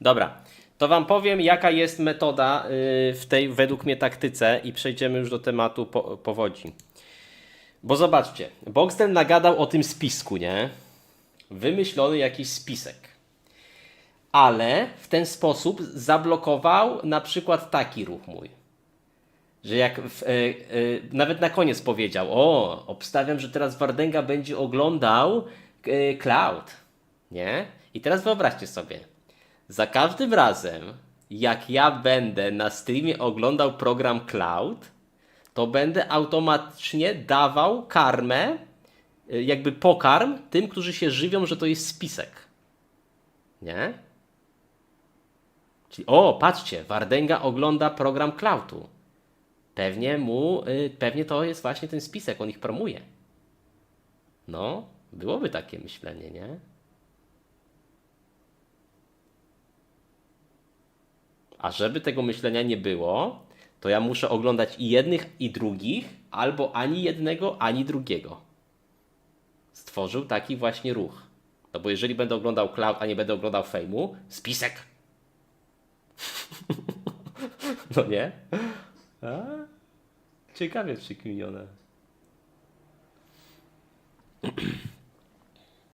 Dobra, to wam powiem, jaka jest metoda y, w tej według mnie taktyce i przejdziemy już do tematu po, powodzi. Bo zobaczcie, Boxdel nagadał o tym spisku, nie? Wymyślony jakiś spisek. Ale w ten sposób zablokował na przykład taki ruch mój. Że jak w, e, e, nawet na koniec powiedział, o, obstawiam, że teraz Wardenga będzie oglądał e, Cloud. Nie? I teraz wyobraźcie sobie, za każdym razem, jak ja będę na streamie oglądał program Cloud, to będę automatycznie dawał karmę, y, jakby pokarm tym, którzy się żywią, że to jest spisek. Nie? Czyli, o, patrzcie, Wardenga ogląda program Cloudu. Pewnie mu, y, pewnie to jest właśnie ten spisek, on ich promuje. No, byłoby takie myślenie, nie? A żeby tego myślenia nie było, to ja muszę oglądać i jednych, i drugich, albo ani jednego, ani drugiego. Stworzył taki właśnie ruch. No bo jeżeli będę oglądał Cloud, a nie będę oglądał Fejmu, spisek. no nie? A? Ciekawie przykminione.